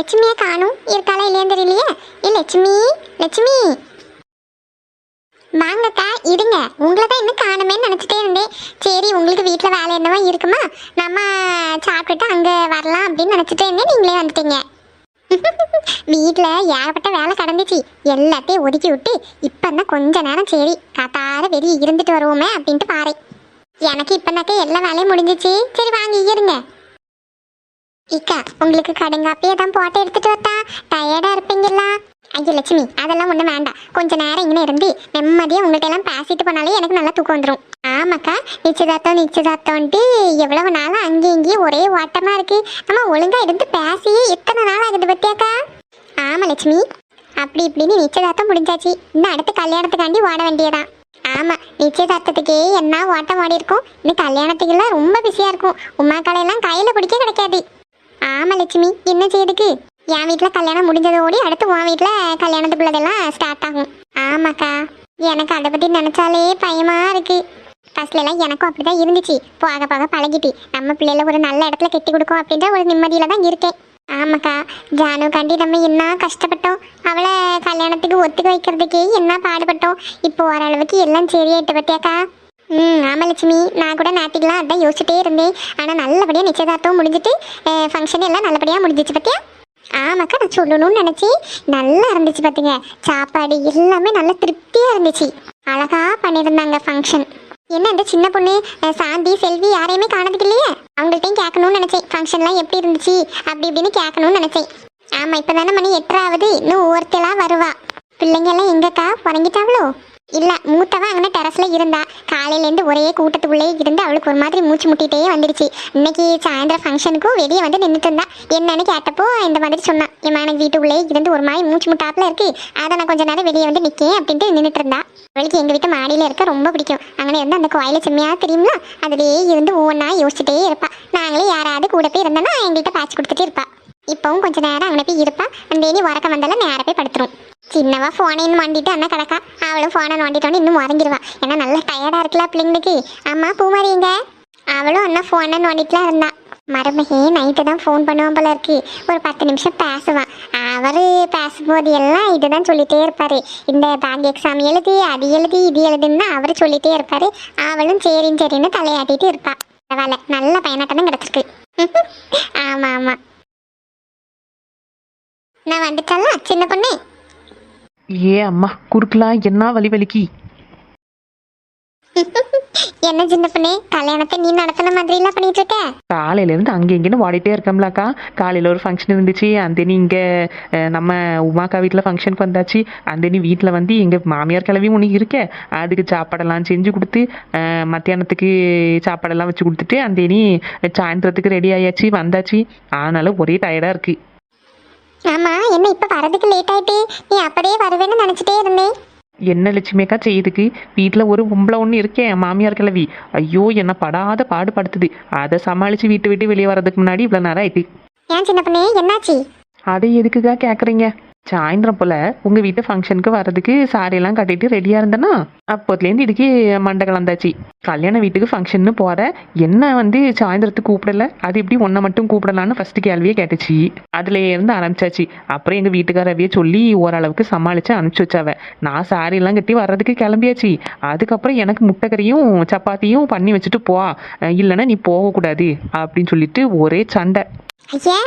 லட்சுமியை காணும்? இருக்காளா இல்லையான்னு தெரியலையே? ஏ லட்சுமி லட்சுமி. வாங்கக்கா இருங்க. உங்களை தான் இன்னும் காணுமேன்னு நினச்சிட்டே இருந்தேன். சரி உங்களுக்கு வீட்டில் வேலை என்னவா இருக்குமா? நம்ம சாப்பிட்டுட்டு அங்கே வரலாம் அப்படின்னு நினச்சிட்டே இருந்தேன். நீங்களே வந்துட்டீங்க. வீட்டில் ஏகப்பட்ட வேலை கடந்துச்சு. எல்லாத்தையும் ஒதுக்கி விட்டு இப்போ தான் கொஞ்ச நேரம் சரி காத்தார வெளியே இருந்துட்டு வருவோமே அப்படின்ட்டு பாரு. எனக்கு இப்போனாக்கா எல்லா வேலையும் முடிஞ்சிச்சு. சரி வாங்க இருங்க. இக்கா உங்களுக்கு கடுங்காப்பியே தான் போட்டு எடுத்துட்டு வந்தா? டயர்டா இருப்பீங்களா? ஐயோ லட்சுமி அதெல்லாம் ஒன்றும் வேண்டாம். கொஞ்ச நேரம் இங்கே இருந்து நிம்மதியாக உங்கள்கிட்ட எல்லாம் பேசிட்டு போனாலே எனக்கு நல்லா தூக்கம் வந்துடும் ஆமாக்கா நிச்சயதார்த்தம் நிச்சயதார்த்தம்ட்டு எவ்வளவு நாளும் அங்கேயும் இங்கேயும் ஒரே ஓட்டமாக இருக்கு. நம்ம ஒழுங்கா இருந்து பேசியே எத்தனை நாள் ஆகுது பத்தியாக்கா? ஆமா லட்சுமி. அப்படி இப்படின்னு நிச்சயதார்த்தம் முடிஞ்சாச்சு. இன்னும் அடுத்து கல்யாணத்துக்காண்டி ஓட வேண்டியதான் ஆமா நிச்சயதார்த்தத்துக்கே என்ன ஓட்டம் ஓடி இருக்கும் இன்னும் கல்யாணத்துக்கெல்லாம் ரொம்ப பிஸியாக இருக்கும். உமா கலையெல்லாம் கையில் பிடிக்க கிடைக்காது. லட்சுமி என்ன செய்யுதுக்கு என் வீட்டில் கல்யாணம் முடிஞ்சதோடி அடுத்து உன் வீட்டில் கல்யாணத்துக்குள்ளதெல்லாம் ஸ்டார்ட் ஆகும். ஆமாக்கா. எனக்கு அதை பற்றி நினச்சாலே பயமா இருக்கு. ஃபர்ஸ்ட்ல எனக்கும் எனக்கும் அப்படிதான் இருந்துச்சு. போக போக பழகிட்டு நம்ம பிள்ளைல ஒரு நல்ல இடத்துல கட்டி கொடுக்கும் அப்படின்ற ஒரு நிம்மதியில தான் இருக்கேன். ஆமாக்கா. ஜானு கண்டி நம்ம என்ன கஷ்டப்பட்டோம். அவளை கல்யாணத்துக்கு ஒத்துக்க வைக்கிறதுக்கே என்ன பாடுபட்டோம். இப்போ ஓரளவுக்கு எல்லாம் சரியாயிட்டு பத்தியாக்கா ம் ஆமாம் லட்சுமி. நான் கூட நேற்றுக்கெலாம் அதான் யோசிச்சுட்டே இருந்தேன். ஆனால் நல்லபடியாக நிச்சயதார்த்தம் முடிஞ்சிட்டு ஃபங்க்ஷன் எல்லாம் நல்லபடியாக முடிஞ்சிச்சு பார்த்தியா ஆமாக்கா நான் சொல்லணும்னு நினச்சி நல்லா இருந்துச்சு பார்த்துங்க சாப்பாடு எல்லாமே நல்ல திருப்தியாக இருந்துச்சு. அழகாக பண்ணியிருந்தாங்க ஃபங்க்ஷன் என்ன இந்த சின்ன பொண்ணு சாந்தி செல்வி யாரையுமே காணதுக்கு இல்லையே? அவங்கள்ட்டையும் கேட்கணும்னு நினச்சேன். ஃபங்க்ஷன்லாம் எப்படி இருந்துச்சு? அப்படி இப்படின்னு கேட்கணும்னு நினச்சேன். ஆமாம் இப்போ தானே மணி எட்டராவது இன்னும் ஒருத்தலாக வருவா. பிள்ளைங்க எல்லாம் எங்கக்கா? உறங்கிட்டாவளோ இல்ல மூத்தவ அங்கே டெரஸ்ல இருந்தா காலையில இருந்து ஒரே கூட்டத்துக்குள்ளே இருந்து அவளுக்கு ஒரு மாதிரி மூச்சு முட்டிட்டே வந்துருச்சு இன்னைக்கு சாயந்தரம் ஃபங்க்ஷனுக்கும் வெளியே வந்து நின்றுட்டு இருந்தா. என்னன்னு கேட்டப்போ இந்த மாதிரி சொன்னான் என் எனக்கு வீட்டுக்குள்ளே இருந்து ஒரு மாதிரி மூச்சு முட்டாப்புல இருக்கு. அதை நான் கொஞ்ச நேரம் வெளியே வந்து நிற்கேன் அப்படின்ட்டு நின்றுட்டு இருந்தா. அவளுக்கு எங்க வீட்டு மாடியில இருக்க ரொம்ப பிடிக்கும். அங்கே இருந்து அந்த கோயில செம்மையா தெரியுங்களா அதுலேயே இருந்து ஒவ்வொன்றா யோசிச்சுட்டே இருப்பா. நாங்களே யாராவது கூட போய் இருந்தோன்னா எங்கள்கிட்ட பேச்சு கொடுத்துட்டு இருப்பா. இப்பவும் கொஞ்ச நேரம் அங்கே போய் இருப்பா. அந்த இனி உறக்க வந்தாலும் நேரம் போய் படுத்துரும். சின்னவா ஃபோனையும் நோண்டிட்டு அண்ணா கிடக்கா. அவளும் ஃபோனை நோண்டிட்டோன்னு இன்னும் உறங்கிடுவா ஏன்னா நல்லா டயர்டாக இருக்குல்ல பிள்ளைங்களுக்கு. அம்மா பூமாரிங்க அவளும் அண்ணா ஃபோனை நோண்டிட்டுலாம் இருந்தா. மருமகே நைட்டு தான் ஃபோன் பண்ணுவான் போல இருக்கு. ஒரு பத்து நிமிஷம் பேசுவான். அவர் பேசும்போது எல்லாம் இதுதான் சொல்லிகிட்டே இருப்பாரு. இந்த பேங்க் எக்ஸாம் எழுதி அது எழுதி இது எழுதுன்னு அவர் சொல்லிகிட்டே இருப்பாரு. அவளும் சரின்னு சரின்னு தலையாட்டிட்டு இருப்பா. பரவாயில்ல நல்ல பயனாட்டம் தான் கிடச்சிருக்கு ஆமாம் ஆமாம் நான் வந்துட்டல சின்ன பொண்ணு ஏ அம்மா குறுக்கலாம் என்ன வலி வலிக்கி? என்ன சின்ன பொண்ணு கல்யாணத்தை நீ நடத்தின மாதிரி எல்லாம் பண்ணிட்டு இருக்க காலையிலேருந்து அங்கே இங்கேன்னு ஓடிட்டே இருக்கோம்லக்கா. காலையில் ஒரு ஃபங்க்ஷன் இருந்துச்சு அந்தனி இங்கே நம்ம உமாக்கா வீட்டில் ஃபங்க்ஷனுக்கு வந்தாச்சு. அந்தனி வீட்டில் வந்து எங்கள் மாமியார் கிளவி ஒன்று இருக்கே. அதுக்கு சாப்பாடெல்லாம் செஞ்சு கொடுத்து மத்தியானத்துக்கு சாப்பாடெல்லாம் வச்சு கொடுத்துட்டு அந்தனி சாயந்தரத்துக்கு ரெடி ஆயாச்சு வந்தாச்சு. அதனால ஒரே டயர்டாக இருக்குது ஆமா என்ன இப்ப வரதுக்கு லேட் ஆயிட்டு. நீ அப்படியே வருவேன்னு நினைச்சிட்டே இருந்தேன் என்ன லட்சுமியக்கா செய்யுதுக்கு? வீட்டில் ஒரு பொம்பளை ஒன்று இருக்கேன் மாமியார் கிழவி. ஐயோ என்ன படாத பாடுபடுத்துது. அதை சமாளித்து வீட்டு விட்டு வெளியே வர்றதுக்கு முன்னாடி இவ்வளோ நேரம் ஆயிட்டு. ஏன் சின்ன பொண்ணு என்னாச்சு? அதை எதுக்குக்கா கேட்குறீங்க சாயந்தரம் போல் உங்கள் வீட்டு ஃபங்க்ஷனுக்கு வர்றதுக்கு சாரியெல்லாம் கட்டிட்டு ரெடியாக இருந்தேன்னா அப்போத்துலேருந்து இதுக்கு மண்டை கலந்தாச்சு. கல்யாண வீட்டுக்கு ஃபங்க்ஷன்னு போகிற என்ன வந்து சாயந்தரத்துக்கு கூப்பிடல? அது எப்படி ஒன்றை மட்டும் கூப்பிடலான்னு ஃபஸ்ட்டு கேள்வியே கேட்டுச்சு. அதுல இருந்து ஆரம்பிச்சாச்சு. அப்புறம் எங்கள் வீட்டுக்காரவையே சொல்லி ஓரளவுக்கு சமாளித்து அனுப்பிச்சி வச்சாவ. நான் சாரியெல்லாம் கட்டி வர்றதுக்கு கிளம்பியாச்சு. அதுக்கப்புறம் எனக்கு முட்டைக்கறியும் சப்பாத்தியும் பண்ணி வச்சுட்டு போ. இல்லைன்னா நீ போகக்கூடாது அப்படின்னு சொல்லிட்டு ஒரே சண்டை.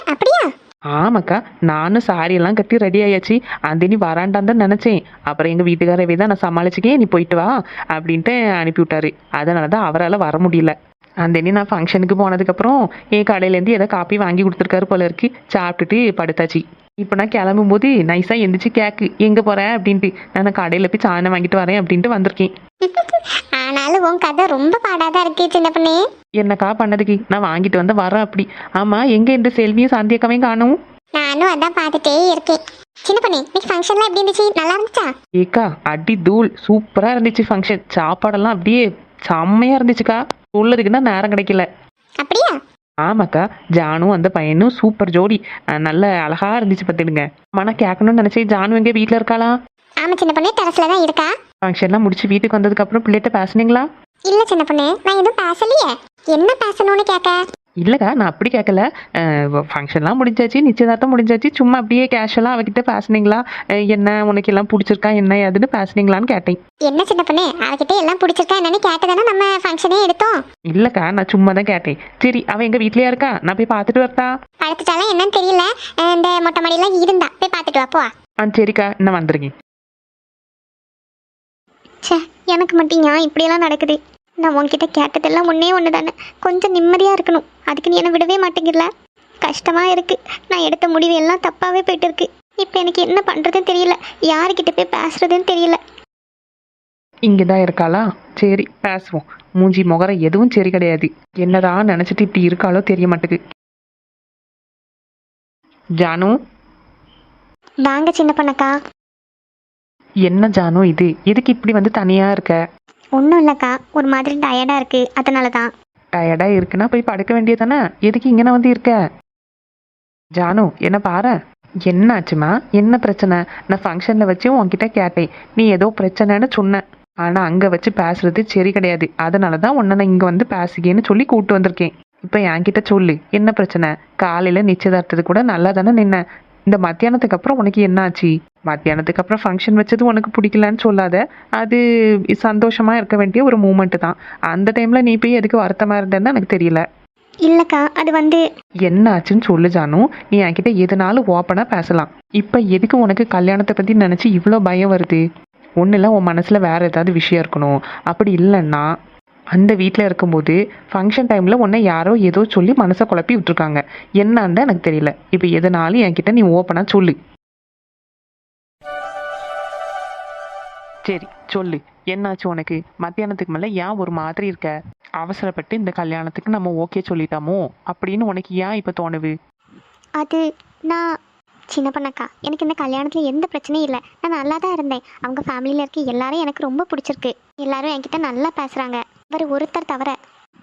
அப்படியா? ஆமாக்கா நானும் சாரியெல்லாம் கட்டி ரெடி ஆயாச்சு. அந்த நீ வராண்டான் தான் நினச்சேன். அப்புறம் எங்கள் வீட்டுக்காரவே தான் நான் சமாளிச்சுக்கே நீ போயிட்டு வா அப்படின்ட்டு அனுப்பி விட்டாரு. அதனால தான் அவரால் வர முடியல. அந்த நான் ஃபங்க்ஷனுக்கு போனதுக்கப்புறம் என் கடையிலேருந்து ஏதோ காப்பி வாங்கி கொடுத்துருக்காரு போல இருக்கு. சாப்பிட்டுட்டு படுத்தாச்சு. இப்போ நான் கிளம்பும்போது நைஸாக எந்திரிச்சு கேக்கு எங்கே போகிறேன் அப்படின்ட்டு. நான் கடையில் போய் சாணம் வாங்கிட்டு வரேன் அப்படின்ட்டு வந்திருக்கேன். ஆனாலும் உன் கதை ரொம்ப பாடாதான் இருக்கு சின்ன பொண்ணு. என்னக்கா பண்ணதுக்கு? நான் வாங்கிட்டு வந்து வரேன் அப்படி. ஆமாம் எங்கே இந்த செல்வியும் சாந்தியக்காவையும் காணும்? நானும் அதான் பார்த்துட்டே இருக்கேன். சின்ன பொண்ணு இன்னைக்கு ஃபங்க்ஷன்லாம் எப்படி இருந்துச்சு? நல்லா இருந்துச்சா? ஏக்கா அடி தூள். சூப்பராக இருந்துச்சு ஃபங்க்ஷன் சாப்பாடெல்லாம் அப்படியே செம்மையாக இருந்துச்சுக்கா. உள்ளதுக்குன்னா நேரம் கிடைக்கல. அப்படியா? ஆமாக்கா ஜானும் அந்த பையனும் சூப்பர் ஜோடி. நல்ல அழகா இருந்துச்சு பார்த்துடுங்க. மன கேட்கணும்னு நினச்சேன். ஜானு எங்கே? வீட்டில் இருக்காளா? ஆமா சின்ன பொண்ணு டெரஸ்ல தான் இருக்கா? ஃபங்க்ஷன்லாம் முடிச்சு வீட்டுக்கு வந்ததுக்கப்புறம் பிள்ளைகிட்ட பேசுனீங்களா? இல்ல சின்ன பொண்ணு நான் எதுவும் பேசலையே. என்ன பேசணும்னு கேட்க இல்லைக்கா நான் அப்படி கேட்கல ஃபங்க்ஷன்லாம் முடிஞ்சாச்சு நிச்சயதார்த்தம் முடிஞ்சாச்சு. சும்மா அப்படியே கேஷுவலாக அவகிட்ட பேசுனீங்களா? என்ன உனக்கு எல்லாம் பிடிச்சிருக்கா என்ன ஏதுன்னு பேசுனீங்களான்னு கேட்டேன். என்ன சின்ன பொண்ணு அவகிட்ட எல்லாம் பிடிச்சிருக்கா என்னன்னு கேட்டதானே நம்ம ஃபங்க்ஷனே எடுத்தோம். இல்லைக்கா நான் சும்மா தான் கேட்டேன். சரி அவன் எங்கள் வீட்லயா இருக்கா? நான் போய் பார்த்துட்டு வரட்டா? படுத்துட்டாலும் என்னன்னு தெரியல. இந்த மொட்டை மாடியெல்லாம் இருந்தா. போய் பார்த்துட்டு வா போ. ஆ சரிக்கா இன்னும் வந்துருக்கேன் ச்சே எனக்கு மட்டும் ஏன் இப்படியெல்லாம் நடக்குது. நான் உன்கிட்ட கேட்டதெல்லாம் ஒன்றே ஒன்று தானே கொஞ்சம் நிம்மதியாக இருக்கணும். அதுக்கு நீ என்னை விடவே மாட்டேங்கிறல கஷ்டமாக இருக்கு. நான் எடுத்த முடிவு எல்லாம் தப்பாகவே போயிட்டு இருக்கு இப்போ எனக்கு என்ன பண்ணுறதுன்னு தெரியல. யாருக்கிட்ட போய் பேசுறதுன்னு தெரியல. இங்கே தான் இருக்காளா? சரி பேசுவோம். மூஞ்சி முகர எதுவும் சரி கிடையாது. என்னதான் நினச்சிட்டு இப்படி இருக்காளோ தெரிய மாட்டேங்குது ஜானு? வாங்க சின்ன பொண்ணக்கா என்ன ஜானு இது? எதுக்கு இப்படி வந்து தனியாக இருக்க? ஒன்றும் இல்லைக்கா. ஒரு மாதிரி டயர்டாக இருக்குது அதனால தான் டயர்டாக இருக்குன்னா போய் படுக்க வேண்டியதானே எதுக்கு இங்கே வந்து இருக்க? ஜானு என்ன பாரு? என்ன ஆச்சுமா என்ன பிரச்சனை? நான் ஃபங்க்ஷனில் வச்சு உன்கிட்ட கேட்டேன். நீ ஏதோ பிரச்சனைன்னு சொன்ன. ஆனால் அங்கே வச்சு பேசுறது சரி கிடையாது. அதனால தான் உன்னை நான் இங்கே வந்து பேசுகேன்னு சொல்லி கூப்பிட்டு வந்திருக்கேன். இப்போ என்கிட்ட சொல்லு. என்ன பிரச்சனை? காலையில் நிச்சயதார்த்தது கூட நல்லா தானே நின்ன. இந்த மத்தியானத்துக்கு அப்புறம் உனக்கு என்ன ஆச்சு மத்தியானத்துக்கு அப்புறம் ஃபங்க்ஷன் வச்சது உனக்கு பிடிக்கலன்னு சொல்லாத. அது சந்தோஷமாக இருக்க வேண்டிய ஒரு மூமெண்ட் தான். அந்த டைமில் நீ போய் எதுக்கு வருத்தமாக இருந்தேன்னு எனக்கு தெரியல. இல்லைக்கா அது வந்து என்ன ஆச்சுன்னு சொல்லு ஜானு. நீ என்கிட்ட எதுனாலும் ஓப்பனாக பேசலாம். இப்போ எதுக்கு உனக்கு கல்யாணத்தை பற்றி நினச்சி இவ்வளோ பயம் வருது? ஒன்றும் இல்லை உன் மனசில் வேறு ஏதாவது விஷயம் இருக்கணும். அப்படி இல்லைன்னா அந்த வீட்டில் இருக்கும்போது ஃபங்க்ஷன் டைமில் உன்னை யாரோ ஏதோ சொல்லி மனசை குழப்பி விட்டுருக்காங்க. என்னன்னு எனக்கு தெரியல. இப்போ எதுனாலும் என்கிட்ட நீ ஓப்பனாக சொல்லு. சரி சொல்லு. என்னாச்சு உனக்கு? மத்தியானத்துக்கு மேலே ஏன் ஒரு மாதிரி இருக்க? அவசரப்பட்டு இந்த கல்யாணத்துக்கு நம்ம ஓகே சொல்லிட்டாமோ? அப்படின்னு உனக்கு ஏன் இப்போ தோணுது? அது நான் சின்ன பண்ணக்கா. எனக்கு இந்த கல்யாணத்தில் எந்த பிரச்சனையும் இல்லை. நான் நல்லா தான் இருந்தேன். அவங்க ஃபேமிலியில் இருக்க எல்லாரும் எனக்கு ரொம்ப பிடிச்சிருக்கு. எல்லாரும் என்கிட்ட நல்லா பேசுகிறாங்க அவர் ஒருத்தர் தவிர.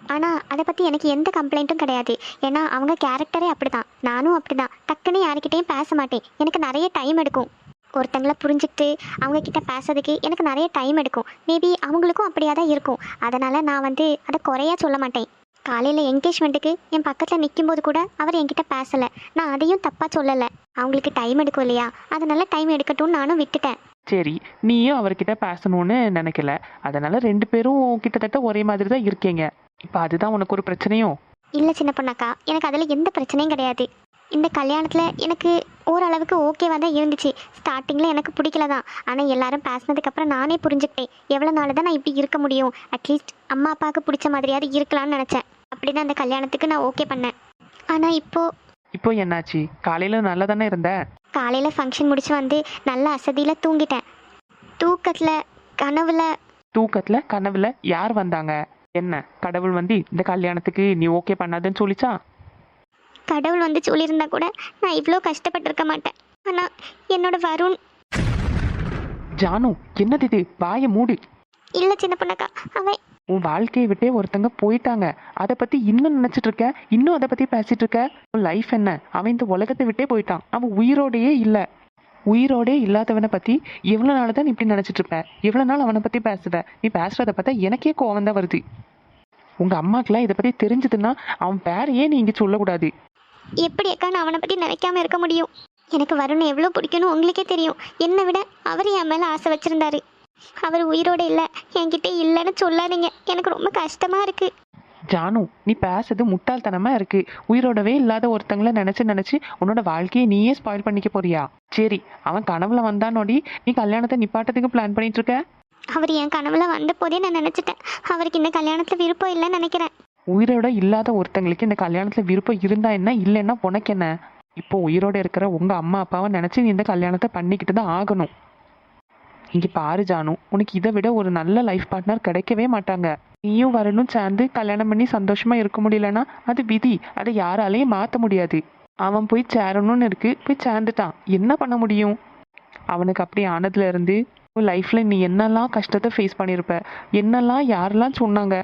ஆனால் அதை பற்றி எனக்கு எந்த கம்ப்ளைண்ட்டும் கிடையாது. ஏன்னா அவங்க கேரக்டரே அப்படி தான் நானும் அப்படி தான் டக்குன்னு யாருக்கிட்டேயும் பேச மாட்டேன். எனக்கு நிறைய டைம் எடுக்கும். ஒருத்தங்கள புரிஞ்சுக்கிட்டு அவங்க கிட்ட பேசுறதுக்கு எனக்கு நிறைய டைம் எடுக்கும். மேபி அவங்களுக்கும் அப்படியே தான் இருக்கும். அதனால் நான் வந்து அதை குறையா சொல்ல மாட்டேன். காலையில் என்கேஜ்மெண்ட்டுக்கு என் பக்கத்தில் நிற்கும்போது கூட அவர் என்கிட்ட பேசலை. நான் அதையும் தப்பாக சொல்லலை. அவங்களுக்கு டைம் எடுக்கும் இல்லையா? அதனால டைம் எடுக்கட்டும்னு நானும் விட்டுட்டேன். சரி நீயும் அவர்கிட்ட பேசணும்னு நினைக்கல. அதனால ரெண்டு பேரும் கிட்டத்தட்ட ஒரே மாதிரி தான் இருக்கீங்க. இப்போ அதுதான் உனக்கு ஒரு பிரச்சனையும் இல்லை சின்ன பொண்ணாக்கா எனக்கு அதில் எந்த பிரச்சனையும் கிடையாது. இந்த கல்யாணத்தில் எனக்கு ஓரளவுக்கு ஓகேவாக தான் இருந்துச்சு. ஸ்டார்டிங்கில் எனக்கு பிடிக்கல தான். ஆனால் எல்லாரும் பேசினதுக்கப்புறம் நானே புரிஞ்சுக்கிட்டேன். எவ்வளோ நாள் தான் நான் இப்படி இருக்க முடியும்? அட்லீஸ்ட் அம்மா அப்பாவுக்கு பிடிச்ச மாதிரியாவது இருக்கலாம்னு நினச்சேன். அப்படி தான் அந்த கல்யாணத்துக்கு நான் ஓகே பண்ணேன். ஆனால் இப்போது இப்போ என்னாச்சு? காலையில் நல்லா தானே இருந்த? காலையில் ஃபங்க்ஷன் முடிச்சு வந்து நல்ல அசதியில் தூங்கிட்டேன். தூக்கத்தில் கனவுல. தூக்கத்தில் கனவுல யார் வந்தாங்க? என்ன? கடவுள் வந்து இந்த கல்யாணத்துக்கு நீ ஓகே பண்ணாதுன்னு சொல்லிச்சா? கடவுள் வந்து சொல்லியிருந்தா கூட நான் இவ்வளோ கஷ்டப்பட்டிருக்க மாட்டேன். ஆனால் என்னோட வருண் ஜானு என்னது இது? வாயை மூடு. இல்லை சின்ன பொண்ணக்கா அவன் உன் வாழ்க்கையை விட்டே ஒருத்தங்க போயிட்டாங்க. அதை பத்தி இன்னும் நினைச்சிட்டு இருக்க இன்னும் அதை பத்தி பேசிட்டு இருக்க உன் லைஃப் என்ன? அவன் இந்த உலகத்தை விட்டே போயிட்டான். அவன் உயிரோடையே இல்ல. உயிரோடே இல்லாதவனை பத்தி எவ்வளவு நாள் தான் இப்படி நினைச்சிட்டு இருப்ப எவ்வளவு நாள் அவனை பத்தி பேசுவ? நீ பேசுறத பார்த்தா எனக்கே கோவம் தான் வருது. உங்க அம்மாக்கெல்லாம் இதை பத்தி தெரிஞ்சதுன்னா அவன் பேரையே நீ இங்க சொல்லக்கூடாது. எப்படி அக்கா நான் அவனை பற்றி நினைக்காம இருக்க முடியும். எனக்கு வருண் எவ்வளோ பிடிக்கும்னு உங்களுக்கே தெரியும். என்னை விட அவர் என் மேலே ஆசை வச்சுருந்தாரு. அவர் உயிரோடு இல்லை என்கிட்ட இல்லைன்னு சொல்லாதீங்க. எனக்கு ரொம்ப கஷ்டமாக இருக்குது ஜானு நீ பேசுறது முட்டாள்தனமா இருக்கு. உயிரோடவே இல்லாத ஒருத்தங்கள நினைச்சு நினைச்சு உன்னோட வாழ்க்கையை நீயே ஸ்பாயில் பண்ணிக்க போறியா? சரி அவன் கனவுல வந்தானோடி. நீ கல்யாணத்தை நிப்பாட்டத்துக்கு பிளான் பண்ணிட்டு இருக்க? அவர் என் கனவுல வந்த போதே நான் நினச்சிட்டேன். அவருக்கு இந்த கல்யாணத்தில் விருப்பம் இல்லைன்னு நினைக்கிறேன். உயிரோட இல்லாத ஒருத்தங்களுக்கு இந்த கல்யாணத்துல விருப்பம் இருந்தா என்ன இல்லைன்னா உனக்கு என்ன? இப்போ உயிரோட இருக்கிற உங்க அம்மா அப்பாவை நினைச்சு நீ இந்த கல்யாணத்தை பண்ணிக்கிட்டு தான் ஆகணும். இங்க பாரு ஜானு உனக்கு இதை விட ஒரு நல்ல லைஃப் பார்ட்னர் கிடைக்கவே மாட்டாங்க. நீயும் வரணும் சேர்ந்து கல்யாணம் பண்ணி சந்தோஷமா இருக்க முடியலன்னா அது விதி. அதை யாராலையும் மாத்த முடியாது. அவன் போய் சேரணும்னு இருக்கு போய் சேர்ந்துட்டான். என்ன பண்ண முடியும்? அவனுக்கு அப்படி ஆனதுல இருந்து உன் லைஃப்ல நீ என்னெல்லாம் கஷ்டத்தை ஃபேஸ் பண்ணியிருப்ப? என்னெல்லாம் யாரெல்லாம் சொன்னாங்க?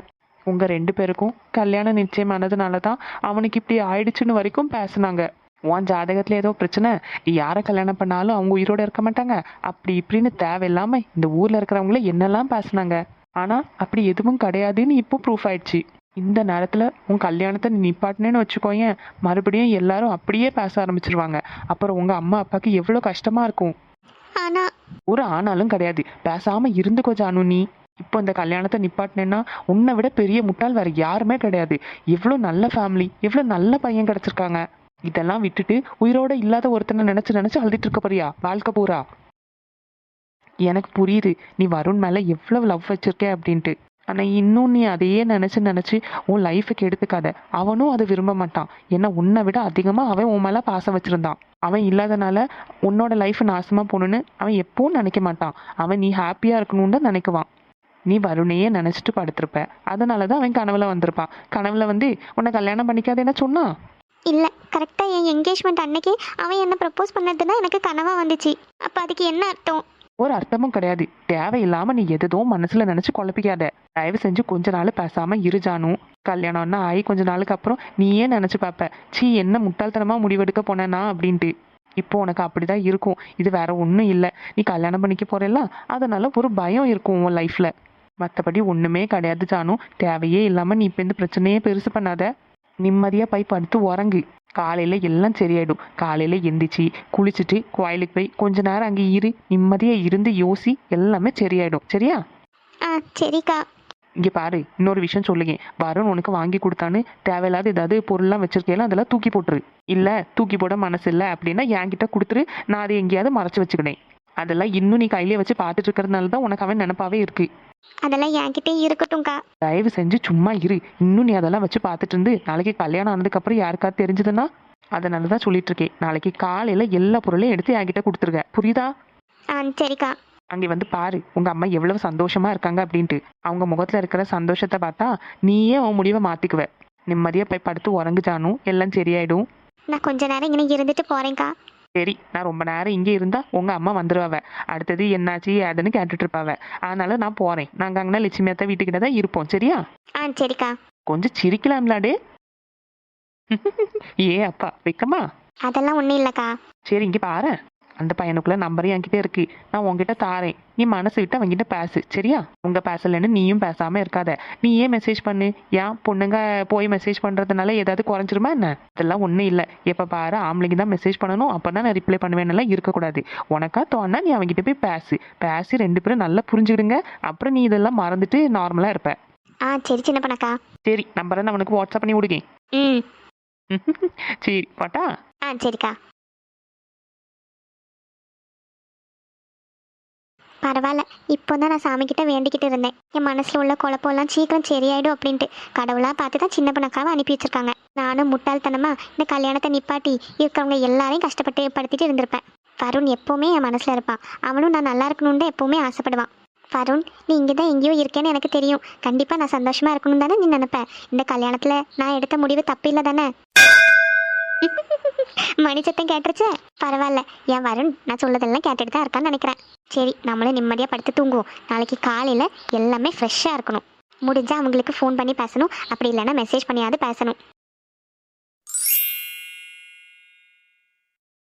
உங்க ரெண்டு பேருக்கும் கல்யாணம் நிச்சயமானதுனால தான் அவனுக்கு இப்படி ஆயிடுச்சுன்னு வரைக்கும் பேசுனாங்க. உன் ஜாதகத்துல ஏதோ பிரச்சனை நீ யாரை கல்யாணம் பண்ணாலும் அவங்க உயிரோட இருக்க மாட்டாங்க. அப்படி இப்படின்னு தேவையில்லாம இந்த ஊர்ல இருக்கிறவங்கள என்னெல்லாம் பேசுனாங்க. ஆனால் அப்படி எதுவும் கிடையாதுன்னு இப்போ ப்ரூஃப் ஆயிடுச்சு. இந்த நேரத்தில் உன் கல்யாணத்தை நீ நிப்பாட்டினேன்னு வச்சுக்கோயேன் மறுபடியும் எல்லாரும் அப்படியே பேச ஆரம்பிச்சிருவாங்க. அப்புறம் உங்கள் அம்மா அப்பாவுக்கு எவ்வளோ கஷ்டமாக இருக்கும். ஆனா ஒரு ஆனாலும் கிடையாது. பேசாம இருந்துக்கோ ஜானு நீ. இப்போ இந்த கல்யாணத்தை நிப்பாட்டினேன்னா உன்னை விட பெரிய முட்டாள் வேற யாருமே கிடையாது. எவ்வளோ நல்ல ஃபேமிலி எவ்வளோ நல்ல பையன் கிடைச்சிருக்காங்க. இதெல்லாம் விட்டுட்டு உயிரோட இல்லாத ஒருத்தனை நினைச்சு நினைச்சு அழுதுட்டு இருக்க போறியா? வாழ்க்கை பூரா? எனக்கு புரியுது. நீ வருண் மேல எவ்வளவு லவ் வச்சிருக்க அப்படின்ட்டு. ஆனா இன்னும் நீ அதையே நினைச்சு நினைச்சு உன் லைஃபுக்கு எடுத்துக்காத. அவனும் அதை விரும்ப மாட்டான். ஏன்னா உன்னை விட அதிகமா அவன் உன் மேல பாசம் வச்சிருந்தான். அவன் இல்லாதனால உன்னோட லைஃப் நாசமா போகணுன்னு அவன் எப்பவும் நினைக்க மாட்டான். அவன் நீ ஹாப்பியா இருக்கணும்னு தான் நினைக்குவான். நீ வருணையே நினைச்சிட்டு படுத்திருப்ப. அதனால தான் அவன் கனவுல வந்திருப்பான். கனவுல வந்து உன்னை கல்யாணம் பண்ணிக்காதேன்னு சொன்னான் இல்ல கரெக்டா என் என்கேஜ்மெண்ட் அன்னைக்கு அவன் என்ன ப்ரப்போஸ் பண்ணது தான் எனக்கு கனவா வந்துச்சு. அப்ப அதுக்கு என்ன அர்த்தம்? ஒரு அர்த்தமும் கிடையாது. தேவையில்லாம நீ எதுவும் மனசுல நினைச்சு குழப்பிக்காத. தயவு செஞ்சு கொஞ்ச நாள் பேசாம இருஜானு கல்யாணம்னா ஆகி கொஞ்ச நாளுக்கு அப்புறம் நீயே நினைச்சு பார்ப்ப சீ என்ன முட்டாள்தனமா முடிவெடுக்க போனேனா? அப்படின்ட்டு. இப்போ உனக்கு அப்படிதான் இருக்கும். இது வேற ஒன்றும் இல்லை. நீ கல்யாணம் பண்ணிக்க போறேல்ல? அதனால ஒரு பயம் இருக்கும் உன் லைஃப்ல மற்றபடி ஒண்ணுமே கிடையாது ஜானு. தேவையே இல்லாம நீ இப்போ இந்த பிரச்சனையே பெருசு பண்ணாத. நிம்மதியா போய் படுத்து உறங்கு. காலையில எல்லாம் சரியாயிடும். காலையில எந்திரிச்சு குளிச்சுட்டு கோயிலுக்கு போய் கொஞ்ச நேரம் அங்கே இரு. நிம்மதியா இருந்து யோசி எல்லாமே சரியாயிடும். சரியா? ஆ சரிக்கா. இங்க பாரு இன்னொரு விஷயம் சொல்லுங்க. வருண் உனக்கு வாங்கி கொடுத்தான்னு தேவையில்லாத ஏதாவது பொருள்லாம் வச்சிருக்கேன் அதெல்லாம் தூக்கி போட்டுரு. இல்ல தூக்கி போட மனசு இல்லை அப்படின்னா என்கிட்ட கொடுத்துரு. நான் அதை எங்கேயாவது மறைச்சு வச்சுக்கினேன். அதெல்லாம் இன்னும் நீ கையிலே வச்சு பார்த்துட்டு இருக்கிறதுனால தான் உனக்கு அவன் நினப்பாவே இருக்கு. அதெல்லாம் என்கிட்டே இருக்கட்டும்க்கா. தயவு செஞ்சு சும்மா இரு. இன்னும் நீ அதெல்லாம் வச்சு பார்த்துட்டு இருந்து நாளைக்கு கல்யாணம் ஆனதுக்கு அப்புறம் யாருக்காவது தெரிஞ்சதுன்னா அதனால தான் சொல்லிட்டு இருக்கேன். நாளைக்கு காலையில எல்லா பொருளையும் எடுத்து என்கிட்ட கொடுத்துருங்க. புரியுதா? ஆ சரிக்கா. அங்கே வந்து பாரு உங்க அம்மா எவ்வளவு சந்தோஷமா இருக்காங்க அப்படின்ட்டு. அவங்க முகத்துல இருக்கிற சந்தோஷத்தை பார்த்தா நீயே உன் முடிவை மாத்திக்குவ. நிம்மதியா போய் படுத்து உறங்கு ஜானு எல்லாம் சரியாயிடும். நான் கொஞ்ச நேரம் இங்கே இருந்துட்டு போறேன்க்கா. சரி நான் ரொம்ப நேரம் இங்கே இருந்தா உங்க அம்மா வந்துருவாவ. அடுத்தது என்னாச்சு ஏதுன்னு கேட்டுட்டு இருப்பாவ அதனால நான் போறேன். நாங்க அங்கே லட்சுமி அத்தை வீட்டுக்கிட்ட தான் இருப்போம். சரியா? ஆ சரிக்கா. கொஞ்சம் சிரிக்கலாம்லாடே. ஏ அப்பா வைக்கமா? அதெல்லாம் ஒன்றும் இல்லைக்கா. சரி இங்கே பாரு அந்த பையனுக்குள்ள நம்பர் என்கிட்ட இருக்கு. நான் உன்கிட்ட தாரேன். நீ மனசு விட்டு அவன்கிட்ட பேசு. சரியா? உங்க பேசலன்னு நீயும் பேசாம இருக்காத. நீயே மெசேஜ் பண்ணு? ஏன் பொண்ணுங்க போய் மெசேஜ் பண்றதுனால ஏதாவது குறைஞ்சிருமா என்ன? அதெல்லாம் ஒன்றும் இல்லை. எப்போ பாரு ஆம்பளைங்க தான் மெசேஜ் பண்ணணும். அப்போ தான் நான் ரிப்ளை பண்ணுவேன்னெல்லாம் இருக்கக்கூடாது. உனக்கா தோணா நீ அவன்கிட்ட போய் பேசு. பேசி ரெண்டு பேரும் நல்லா புரிஞ்சுக்கிடுங்க. அப்புறம் நீ இதெல்லாம் மறந்துட்டு நார்மலாக இருப்ப. ஆ சரி சின்ன பண்ணக்கா சரி நம்பரை நான் அவனுக்கு வாட்ஸ்அப் பண்ணி விடுங்க ம். சரி பாட்டா? ஆ சரிக்கா. பரவாயில்ல இப்போ தான் நான் சாமிக்கிட்ட வேண்டிக்கிட்டு இருந்தேன். என் மனசில் உள்ள குழப்பம்லாம் சீக்கிரம் சரியாயிடும் அப்படின்ட்டு. கடவுளாக பார்த்து தான் சின்ன பணக்காவை அனுப்பி வச்சிருக்காங்க. நானும் முட்டாள்தனமா இந்த கல்யாணத்தை நிப்பாட்டி இருக்கிறவங்க எல்லாரையும் கஷ்டப்பட்டு படுத்திட்டு இருந்திருப்பேன். வருண் எப்போவுமே என் மனசில் இருப்பான். அவனும் நான் நல்லா இருக்கணும்னு தான் எப்போவுமே ஆசைப்படுவான். வருண் நீ இங்கே தான் எங்கேயோ இருக்கேன்னு எனக்கு தெரியும். கண்டிப்பாக நான் சந்தோஷமாக இருக்கணும் தானே நீ நினப்பேன் இந்த கல்யாணத்தில் நான் எடுத்த முடிவு தப்பு இல்லை தானே? மணி சத்தம் கேட்டுருச்சே? பரவாயில்ல. என் வருண் நான் சொல்லதெல்லாம் கேட்டுட்டு தான் இருக்கான்னு நினைக்கிறேன். சரி நம்மளும் நிம்மதியாக படுத்து தூங்குவோம். நாளைக்கு காலையில் எல்லாமே ஃப்ரெஷ்ஷாக இருக்கணும். முடிஞ்சால் அவங்களுக்கு ஃபோன் பண்ணி பேசணும். அப்படி இல்லைன்னா மெசேஜ் பண்ணியாவது பேசணும்.